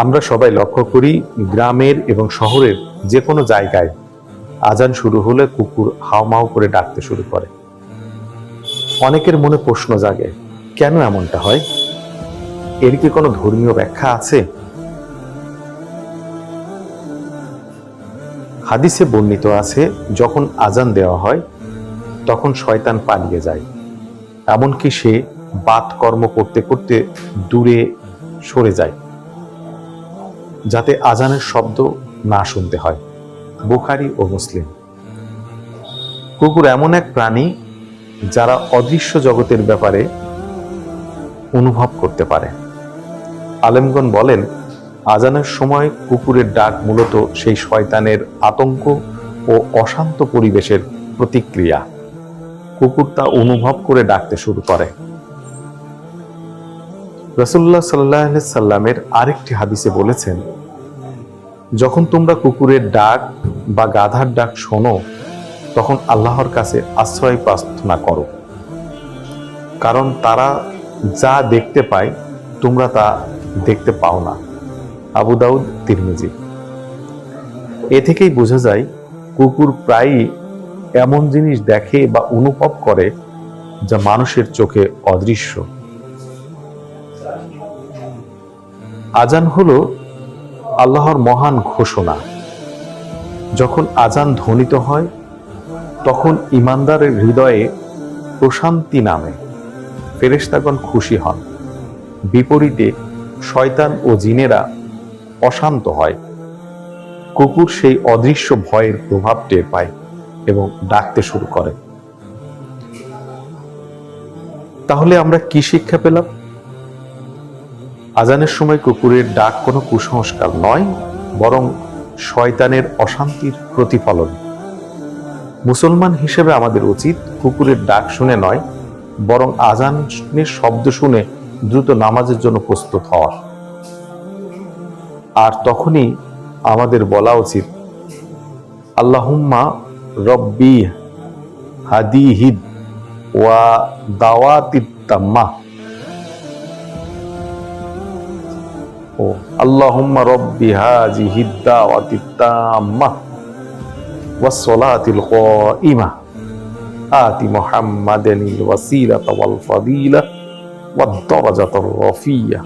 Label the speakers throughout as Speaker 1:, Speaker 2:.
Speaker 1: আমরা সবাই লক্ষ্য করি গ্রামের এবং শহরের যে কোনো জায়গায় আজান শুরু হলে কুকুর হাওমাও করে ডাকতে শুরু করে। অনেকের মনে প্রশ্ন জাগে, কেন এমনটা হয়? এর কি কোনো ধর্মীয় ব্যাখ্যা আছে? হাদিসে বর্ণিত আছে, যখন আজান দেওয়া হয়, তখন শয়তান পালিয়ে যায়। এমনকি সে বাত কর্ম করতে করতে দূরে সরে যায়। যাতে আজানের শব্দ না শুনতে হয়, বুখারি ও মুসলিম। কুকুর এমন এক প্রাণী যারা অদৃশ্য জগতের ব্যাপারে অনুভব করতে পারে। আলেমগন বলেন, আজানের সময় কুকুরের ডাক মূলত সেই শয়তানের আতঙ্ক ও অশান্ত পরিবেশের প্রতিক্রিয়া। কুকুর তা অনুভব করে ডাকতে শুরু করে। রসুল্লাহ সাল্লাহ সাল্লামের আরেকটি হাদিসে বলেছেন, যখন তোমরা কুকুরের ডাক বা গাধার ডাক শোনো, তখন আল্লাহর কাছে আশ্রয় প্রার্থনা করো। কারণ তারা যা দেখতে পায়, তোমরা তা দেখতে পাও না। আবু দাউদ, তিরমিজি। এ থেকেই বোঝা যায়, কুকুর প্রায়ই এমন জিনিস দেখে বা অনুভব করে যা মানুষের চোখে অদৃশ্য। আজান হলো আল্লাহর মহান ঘোষণা। যখন আজান ধ্বনিত হয়, তখন ইমানদারের হৃদয়ে প্রশান্তি নামে। ফেরেশতাগণ খুশি হন। বিপরীতে শয়তান ও জিনেরা অশান্ত হয়। কুকুর সেই অদৃশ্য ভয়ের প্রভাব টের পায় এবং ডাকতে শুরু করে। তাহলে আমরা কি শিক্ষা পেলাম? আজানের সময় কুকুরের ডাক কোনো কুসংস্কার নয়, বরং শয়তানের অশান্তির প্রতিফলন। মুসলমান হিসেবে আমাদের উচিত কুকুরের ডাক শুনে নয়, বরং আজানের শব্দ শুনে দ্রুত নামাজের জন্য প্রস্তুত হওয়া আর তখনই আমাদের বলা উচিত, আল্লাহুম্মা রব্বি হাদিহিদ ওয়া দাওয়াতিত্তাম্মা ও আল্লাহুম্মা রব্বি হাজিহিদ দাওয়াতিত্তাম্মা والصلاة القائمة آت محمدا الوسيلة والفضيلة والدرجة الرفية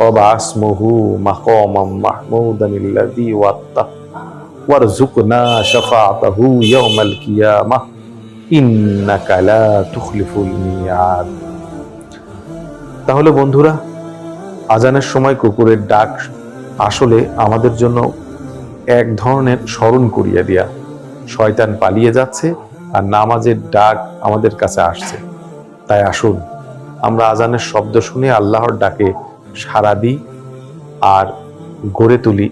Speaker 1: وضع اسمه مقاما محمودا الذي وعدته وارزقنا شفاعته يوم القيامة إنك لا تخلف الميعاد তাহলে বন্ধুরা আজানের সময় কুকুরের ডাক আসলে আমাদের জন্য এক ধরনের স্মরণ করিয়া দিয়া। শয়তান পালিয়ে যাচ্ছে আর নামাজের ডাক আমাদের কাছে আসছে। তাই আসুন, আমরা আজানের শব্দ শুনে আল্লাহর ডাকে সাড়া দিই আর গড়ে তুলি